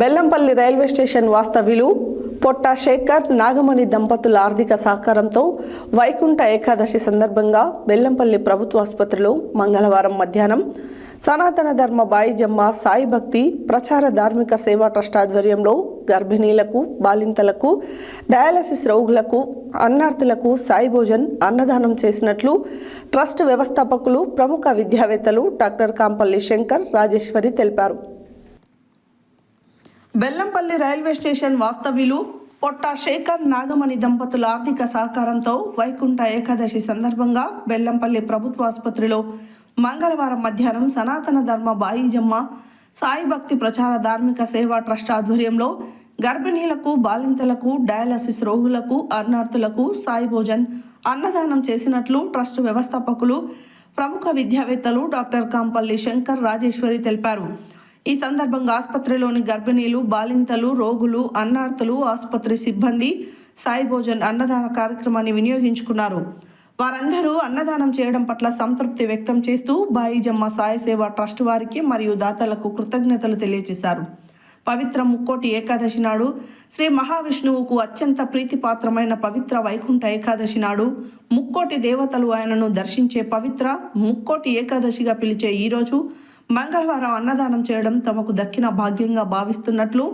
Bellampalli railway station వాస్తవ్యులు పొట్ట శేఖర్ నాగమణి దంపతుల ఆర్థిక సహకారంతో వైకుంఠ ఏకాదశి సందర్భంగా బెల్లంపల్లి ప్రభుత్వ ఆసుపత్రిలో మంగళవారం మధ్యాహ్నం సనాతన ధర్మ బాయిజమ్మ సాయి భక్తి ప్రచార ధార్మిక సేవా ట్రస్ట్ ఆధ్వర్యంలో గర్భిణీలకు బాలింతలకు డయాలసిస్ రోగులకు అన్నార్థులకు సాయి భోజన్ అన్నదానం చేసినట్లు ట్రస్ట్ వ్యవస్థాపకులు ప్రముఖ విద్యావేత్తలు డాక్టర్ కాంపల్లి శంకర్ రాజేశ్వరి తెలిపారు. బెల్లంపల్లి రైల్వే స్టేషన్ వాస్తవ్యులు పొట్ట శేఖర్ నాగమణి దంపతుల ఆర్థిక సహకారంతో వైకుంఠ ఏకాదశి సందర్భంగా బెల్లంపల్లి ప్రభుత్వ ఆసుపత్రిలో మంగళవారం మధ్యాహ్నం సనాతన ధర్మ బాయిజమ్మ సాయి భక్తి ప్రచార ధార్మిక సేవా ట్రస్ట్ ఆధ్వర్యంలో గర్భిణీలకు బాలింతలకు డయాలసిస్ రోగులకు అన్నార్థులకు సాయి భోజన్ అన్నదానం చేసినట్లు ట్రస్ట్ వ్యవస్థాపకులు ప్రముఖ విద్యావేత్తలు డాక్టర్ కాంపల్లి శంకర్ రాజేశ్వరి తెలిపారు. ఈ సందర్భంగా ఆసుపత్రిలోని గర్భిణీలు బాలింతలు రోగులు అన్నార్తలు ఆసుపత్రి సిబ్బంది సాయి భోజన్ అన్నదాన కార్యక్రమాన్ని వినియోగించుకున్నారు. వారందరూ అన్నదానం చేయడం పట్ల సంతృప్తి వ్యక్తం చేస్తూ బాయిజమ్మ సాయి సేవ ట్రస్ట్ వారికి మరియు దాతలకు కృతజ్ఞతలు తెలియజేశారు. పవిత్ర ముక్కోటి ఏకాదశి నాడు శ్రీ మహావిష్ణువుకు అత్యంత ప్రీతిపాత్రమైన పవిత్ర వైకుంఠ ఏకాదశి నాడు ముక్కోటి దేవతలు ఆయనను దర్శించే పవిత్ర ముక్కోటి ఏకాదశిగా పిలిచే ఈరోజు మంగళవారం అన్నదానం చేయడం తమకు దక్కిన భాగ్యంగా భావిస్తున్నట్లు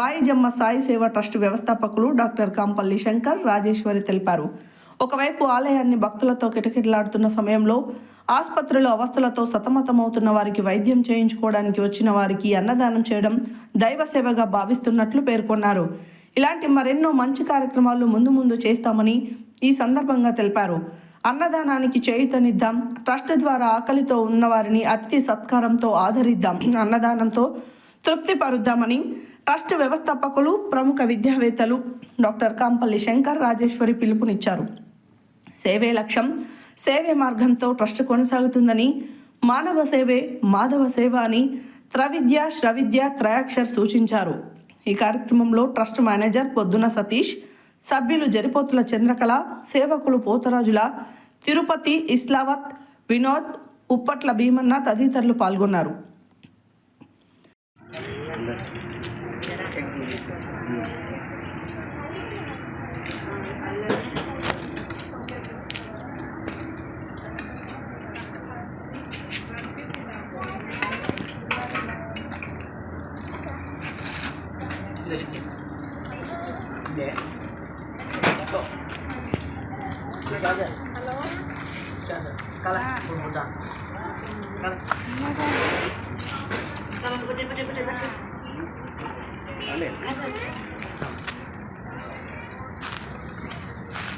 బాయిజమ్మ సాయి సేవ ట్రస్ట్ వ్యవస్థాపకులు డాక్టర్ కాంపల్లి శంకర్ రాజేశ్వరి తెలిపారు. ఒకవైపు ఆలయాన్ని భక్తులతో కిటకిటలాడుతున్న సమయంలో ఆసుపత్రుల అవస్థలతో సతమతమవుతున్న వారికి వైద్యం చేయించుకోవడానికి వచ్చిన వారికి అన్నదానం చేయడం దైవ సేవగా భావిస్తున్నట్లు పేర్కొన్నారు. ఇలాంటి మరెన్నో మంచి కార్యక్రమాలు ముందు ముందు చేస్తామని ఈ సందర్భంగా తెలిపారు. అన్నదానానికి చేయుతనిద్దాం. ట్రస్ట్ ద్వారా ఆకలితో ఉన్నవారిని అతిథి సత్కారంతో ఆదరిద్దాం. అన్నదానంతో తృప్తి పరుద్దామని ట్రస్ట్ వ్యవస్థాపకులు ప్రముఖ విద్యావేత్తలు డాక్టర్ కాంపల్లి శంకర్ రాజేశ్వరి పిలుపునిచ్చారు. సేవే లక్ష్యం సేవే మార్గంతో ట్రస్ట్ కొనసాగుతుందని మానవ సేవే మాధవ సేవ అని త్రవిద్య శ్రవిద్య త్రయాక్షర్ సూచించారు. ఈ కార్యక్రమంలో ట్రస్ట్ మేనేజర్ పొద్దున సతీష్ సభ్యులు జరిపోతుల చంద్రకళ సేవకులు పోతరాజుల తిరుపతి ఇస్లావత్ వినోద్ ఉప్పట్ల భీమన్న తదితరులు పాల్గొన్నారు.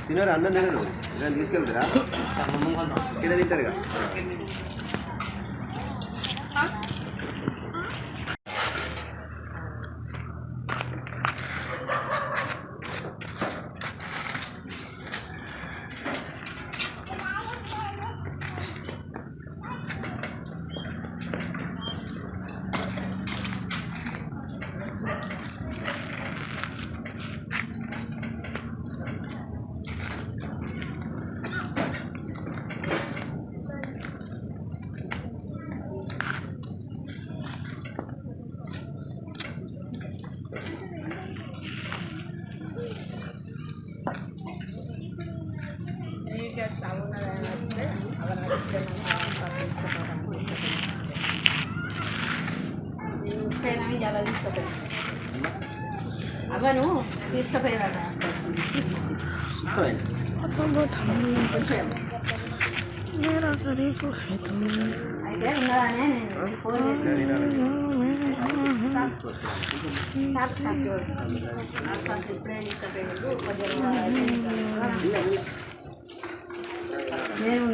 తినరు అన్నం తినరు దాన్ని తీసుకెళ్తారా ఇక్కడ తింటారుగా అవను తీసుకుపోయేవాడు అయితే ఉన్నదానే నేను ఫోన్ చేసి ఇప్పుడే తీసుకుపోయాడు నేను